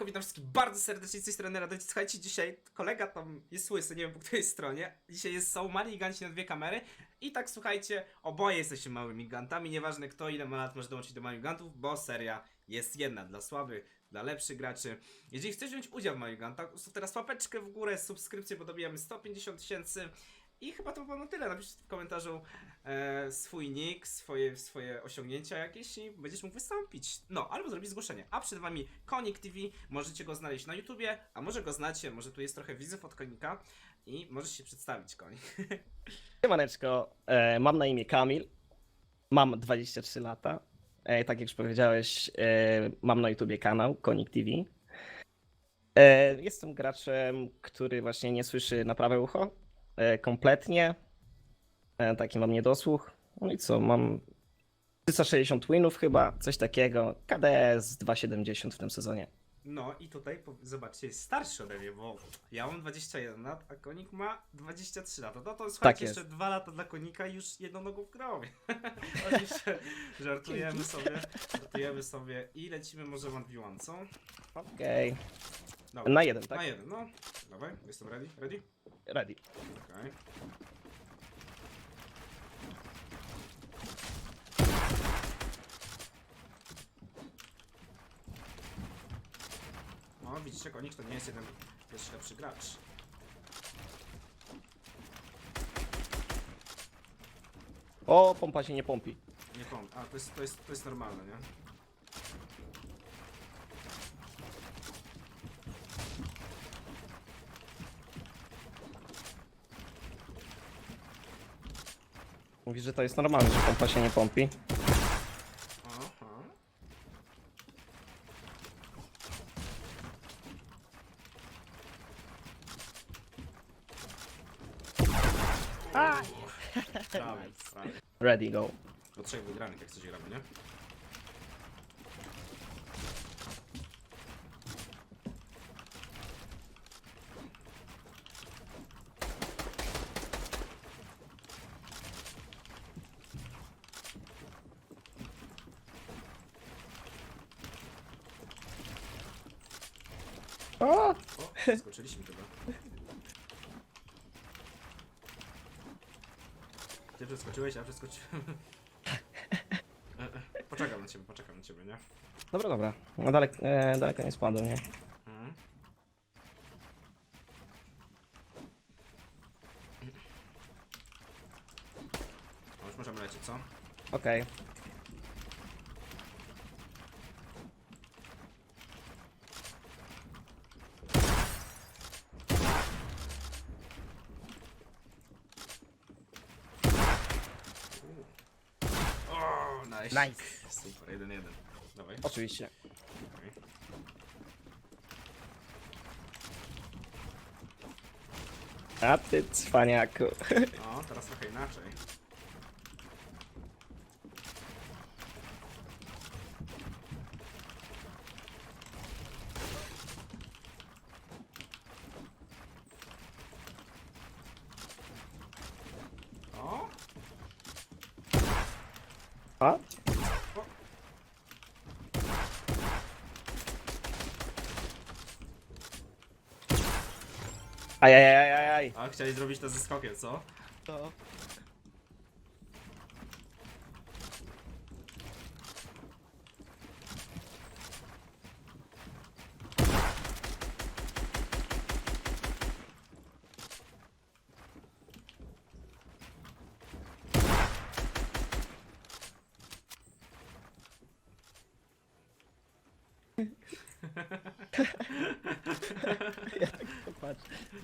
Siemanko, witam wszystkich bardzo serdecznie z tej strony Radość. Słuchajcie, dzisiaj kolega tam jest łysy, nie wiem po której stronie. Dzisiaj jest, mali giganci na dwie kamery. I tak słuchajcie, oboje jesteście małymi gigantami. Nieważne kto ile ma lat może dołączyć do małych gigantów, bo seria jest jedna dla słabych, dla lepszych graczy. Jeżeli chcesz wziąć udział w małych gigantach, ustaw teraz łapeczkę w górę, subskrypcję, bo dobijamy 150 tysięcy. I chyba to było na tyle. Napisz w komentarzu e, swój nick, swoje, swoje osiągnięcia jakieś i będziesz mógł wystąpić. No, albo zrobić zgłoszenie. A przed wami Konik TV, możecie go znaleźć na YouTubie, a może go znacie, może tu jest trochę widzów od Konika i możesz się przedstawić, Konik. Siemaneczko, e, mam na imię Kamil, mam 23 lata. E, tak jak już powiedziałeś, e, mam na YouTubie kanał Konik TV. E, jestem graczem, który właśnie nie słyszy na prawe ucho kompletnie. E, taki mam niedosłuch. No i co, mam 360 winów chyba, coś takiego. KDS 270 w tym sezonie. No i tutaj, zobaczcie, jest starszy ode mnie, bo ja mam 21 lat, a Konik ma 23 lata. No to słuchajcie, Tak jeszcze dwa lata dla Konika i już jedną nogą w grobie. Oczywiście żartujemy sobie, żartujemy sobie i lecimy może 1v1, co? Okej, Dobra. na jeden, tak? Na jeden, no. Dawaj, jestem ready? Ready? Ready. Okej. No, widzicie, konik to nie jest jeden pierwszy lepszy gracz. O, pompa się nie pompi. Nie pom. A, to jest, to jest, to jest normalne, nie? Mówi, że to jest normalne, że pompa się nie pompi. Aha. Ready, go. Do trzech wygranych, jak coś gramy, nie? O! O, skoczyliśmy chyba. Ty przeskoczyłeś, a przeskoczyłem. E, e, Poczekam na ciebie, poczekam na ciebie, nie? Dobra, dobra. No daleko, e, daleko nie spadłem, nie? Mhm. No już możemy lecieć, co? Okej. O, nice. Super, jeden, jeden. Dawaj. Oczywiście. Okej. A ty cwaniaku. No, teraz trochę inaczej. O, A? Ajajajajaj. a chciałeś zrobić to ze skokiem, co? To. Ja tak popatrzę.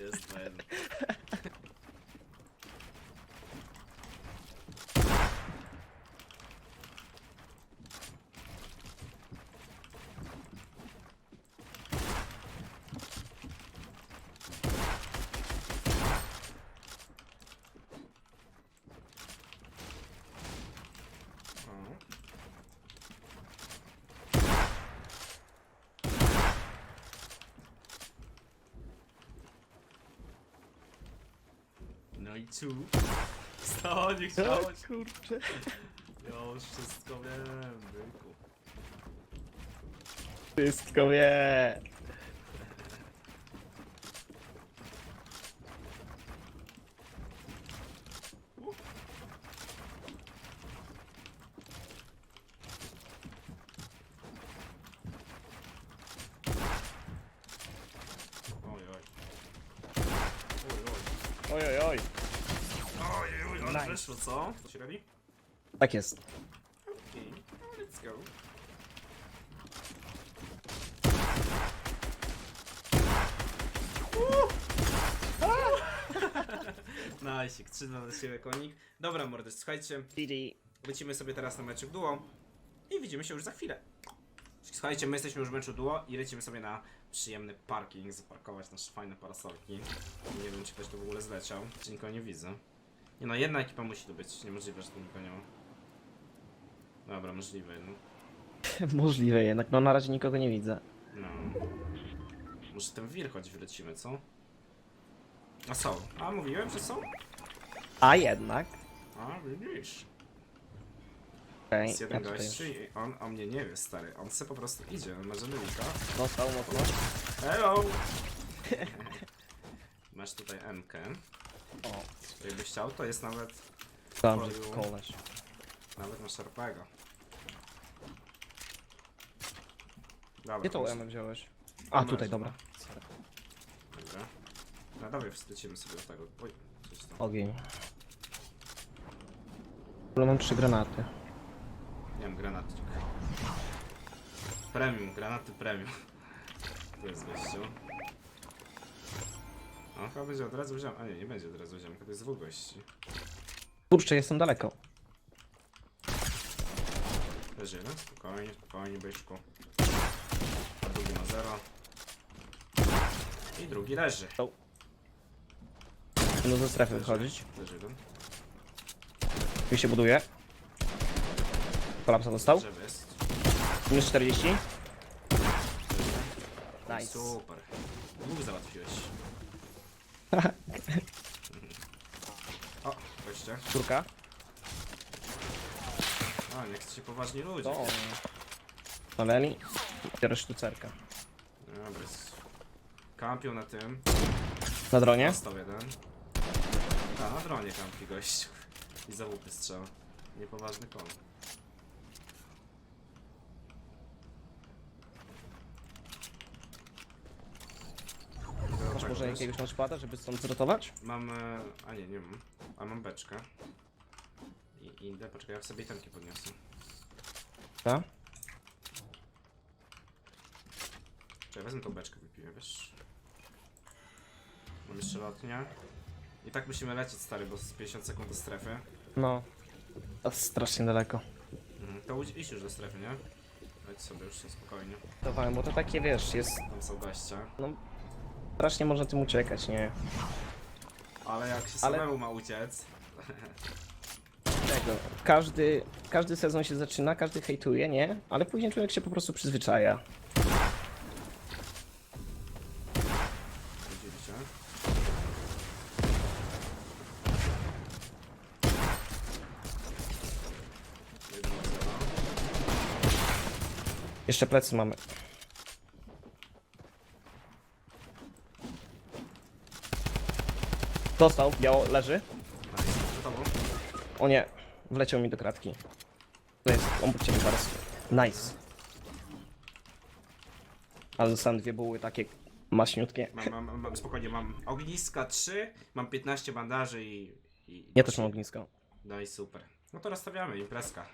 Jest ten. Majciu. Co, nie chciałeś? kurczę. Ja już wszystko wiem, byku. Wszystko wie. Oj, oj. Oj, oj. Oj, oj, oj. Oj, oj, ale Nice. wyszło, co? To się robi? Tak jest. Okej, no, let's go. Najsik, 3 na siebie konik. Dobra, mordy, słuchajcie, lecimy sobie teraz na meczek duo i widzimy się już za chwilę. Słuchajcie, my jesteśmy już w meczu duo i lecimy sobie na przyjemny parking, zaparkować nasze fajne parasolki. Nie wiem, czy ktoś tu w ogóle zleciał, czy nikogo nie widzę. Nie no, jedna ekipa musi tu być, niemożliwe, że tu nikogo nie ma. Dobra, możliwe, no. Możliwe jednak, no na razie nikogo nie widzę. No. Może ten wir choć wylecimy, co? A są. A mówiłem, że są? A jednak. A widzisz. Okej, Jest ja jeden gościu już. i on o mnie nie wie, stary. On se po prostu idzie, on ma żelewika. Dostał mocno. Hello! Masz tutaj MK. O, Jakbyś chciał, to jest nawet... tam jest oj. koleś. Nawet masz RPGa. Dobra, Gdzie to może- UM wziąłeś? A, tutaj, dobra. dobra. No dawaj, wslecimy sobie do tego. Oj, coś tam. Ogień. Ale mam trzy granaty. Nie wiem, granatnik. Premium, granaty premium. Tu jest gościu. On chyba będzie od razu wziął. A nie, nie będzie od razu wziął, to jest dwóch gości. Kurczę, jestem daleko. Leży jeden, spokojnie, spokojnie, byszku. Drugi ma zero. I drugi leży. No ze strefy wychodzić. Leży jeden. Tu się buduje. Kolapsa dostał. Drzewo jest. Minus 40. Leży. Nice. Super. Dwóch załatwiłeś. O, goście. Czwórka. A, nie chcecie poważni ludzie. To. Naleli. Biorę sztucerkę. Dobra, jest. Kampią na tym. Na dronie. Dostał jeden. A, na dronie kampi gościu. I za łupy strzał. Niepoważny kon. Dobra, Masz tak, może jakiegoś matchpada, żeby stąd zrotować? Mam... e, A nie, nie mam. A mam beczkę. I idę, poczekaj, ja sobie itemki podniosę. Tak? Czy ja wezmę tą beczkę, wypiję, wiesz? Mam jeszcze lotnię. I tak musimy lecieć, stary, bo z 50 sekund do strefy. No. To strasznie daleko. Mhm. To idź- idź już do strefy, nie? Leć sobie już spokojnie. Dawałem, bo to takie wiesz, jest. Tam są gościa. Strasznie można tym uciekać, nie? Ale jak się Ale- samemu ma uciec... Tego. Każdy, każdy sezon się zaczyna, każdy hejtuje, nie? Ale później człowiek się po prostu przyzwyczaja. Widzieliście? Jeden na zero. Jeszcze plecy mamy. Dostał, biało, leży. Gotowo? O nie, wleciał mi do kratki. To jest, on ciebie zaraz. Nice. Ale dostałem dwie buły takie maśniutkie. Mam, mam, mam, mam, spokojnie, mam ogniska 3, mam 15 bandaży i... i Ja też mam ognisko. No i super. No to rozstawiamy, imprezka.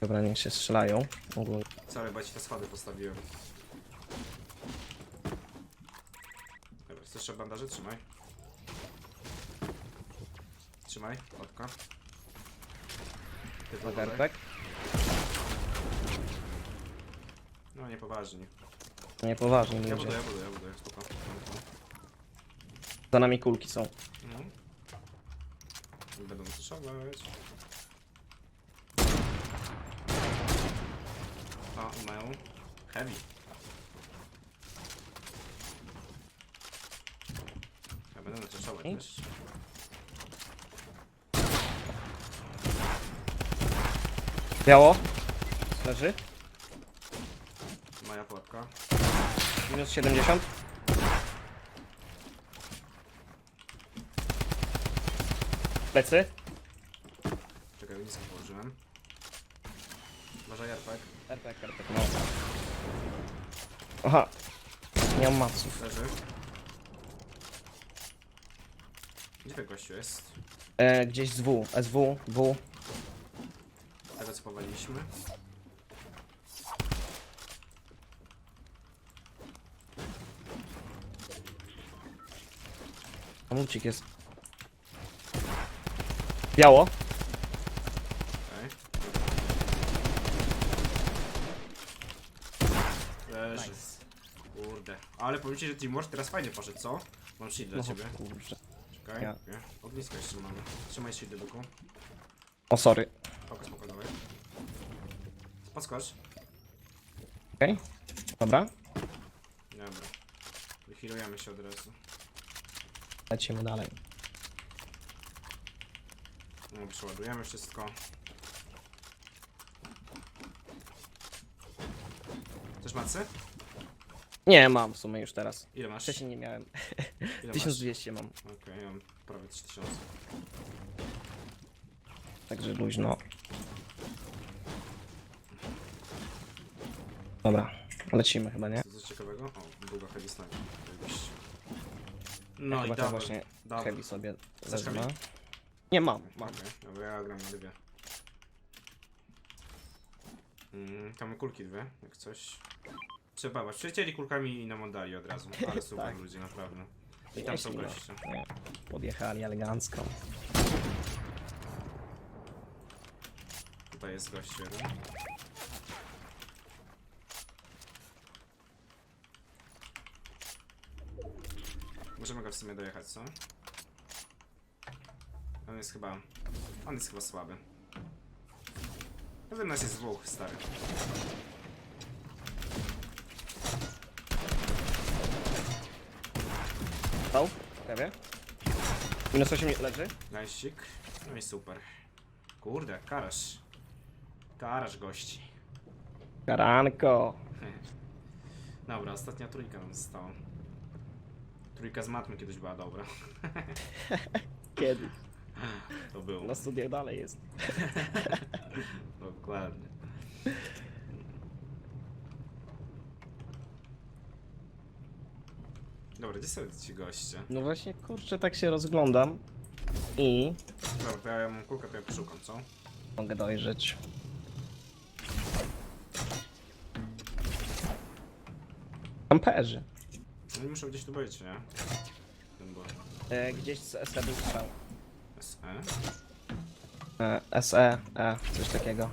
Dobra, niech się strzelają. Ogólnie. Sorry, bo ja ci te schody postawiłem. Dobra, chcesz jeszcze bandaże? Trzymaj. Trzymaj, otka. Ty. Lagertek. No niepoważnie. Niepoważnie Ja ludzie. buduję, ja buduję, ja buduję, spoko. Za nami kulki są. Mhm. Będą wystrzałać. O, i mają heavy. Ja będę I? wiesz? Biało. Leży. Moja pułapka. Minus 70. Plecy. Czekaj, nisko położyłem. Uważaj, Jarpek. RPG, RPG, no. Aha. Nie mam maców. Leży. Gdzie ten gościu jest? E, gdzieś z W. SW, W. Tego co powaliliśmy. Tam lucik jest. Biało. Okej. Leży. Kurde. Ale powiem ci, że Teamwork teraz fajnie poszedł, co? Mam shield dla No, ciebie. kurczę. Czekaj. ja. Okay. Ognisko jeszcze mamy. Trzymaj shield, Duku. O, sorry. Spoko, spoko, dawaj. Podskocz. Okej. Dobra. Dobra. Wychilujemy się od razu. Lecimy dalej. No, przeładujemy wszystko. Chcesz macy? Nie, mam w sumie już teraz. Ile masz? Wcześniej nie miałem. Ile 1200 mam. masz? Okej, ja mam prawie 3000. Także luźno. Dobra. Lecimy chyba, nie? Co coś ciekawego? O, długa heavy. Zajebiście. No chyba i to dawaj. właśnie dawaj. Heavy sobie Chcesz wezmę. Nie mam, mam. Okej, dobra, ja gram na dwie. Mm, tam kulki dwie, jak coś. Trzeba, bo przylecieli kulkami i nam oddali od razu. Ale super Tak. ludzie, naprawdę. I tam są Jeśli no. goście. Nie. Podjechali elegancko. Tutaj jest gość jeden. Możemy go w sumie dojechać, co? On jest chyba... On jest chyba słaby. Poza nas jest dwóch, stary. Stał? Prawie. Minus 8 leży. Najścik. No i super. Kurde, karasz. Karasz gości. Karanko. Dobra, ostatnia trójka nam została. Trójka z matmy kiedyś była dobra. Kiedy? To było. Na studiach dalej jest. Dokładnie. Dobra, gdzie są ci goście? No właśnie, kurczę, tak się rozglądam. I Dobra, to ja mam kulkę, to ja poszukam, co? mogę dojrzeć. Kamperzy. Oni muszą gdzieś tu być, nie? Ten bo... E, gdzieś z SE był strzał. SE? E, SE, E, coś takiego.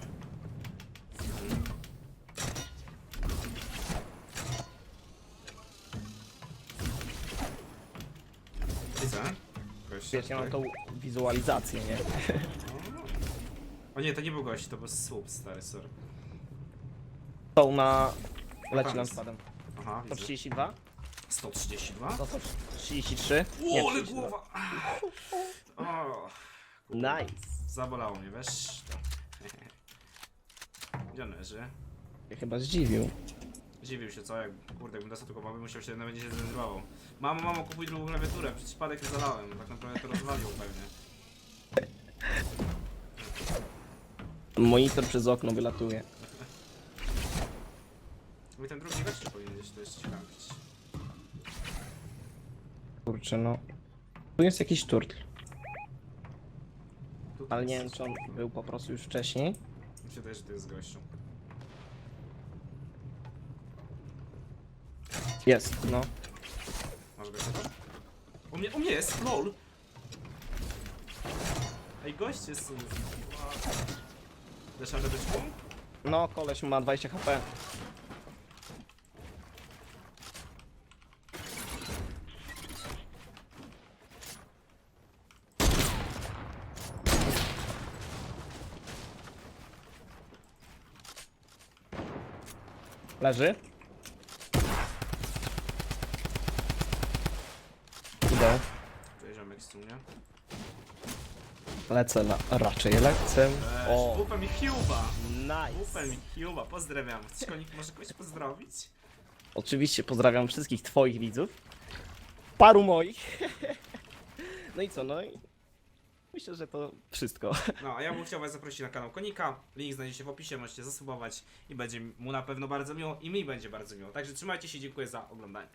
Widzę. Goście Wiesz, ja mam tutaj. tą wizualizację, nie? O nie, to nie był gość, to był słup stary, sorry. Są na... Leci jest. spadem. Aha, widzę. 132? 132? To są 33? Nie, O, ale 32. głowa! O, Nice. zabolało mnie, wiesz? Gdzie on leży? Się chyba zdziwił. Zdziwił się, co? Jak, kurde, jakbym dostał tylko mowy, musiał się nawet nie się zdenerwował. Mamo, mamo, kupuj drugą klawiaturę, przez przypadek ją zalałem. Tak naprawdę to rozwalił pewnie. Monitor przez okno wylatuje. Mój ten drugi gość powinien gdzieś to jeszcze kampić. Kurczę, no. Tu jest jakiś turtl, ale nie wiem, czy on był po prostu już wcześniej. Mi się wydaje, że to jest gościu. Jest, no. Masz gościa tam? U mnie, u mnie jest, lol! Ej, gość jest... Dasz radę być punkt? No, koleś ma 20 HP. Leży. Idę. Tutaj ziomek z mnie. Lecę na raczej lecę. O. Wupem i nice. Wupem i pozdrawiam. Chcesz konik, może kogoś pozdrowić? Oczywiście pozdrawiam wszystkich twoich widzów. Paru moich. No i co, no i myślę, że to wszystko. No, a ja bym chciał was zaprosić na kanał Konika. Link znajdziecie w opisie, możecie zasubować i będzie mu na pewno bardzo miło i mi będzie bardzo miło. Także trzymajcie się, dziękuję za oglądanie.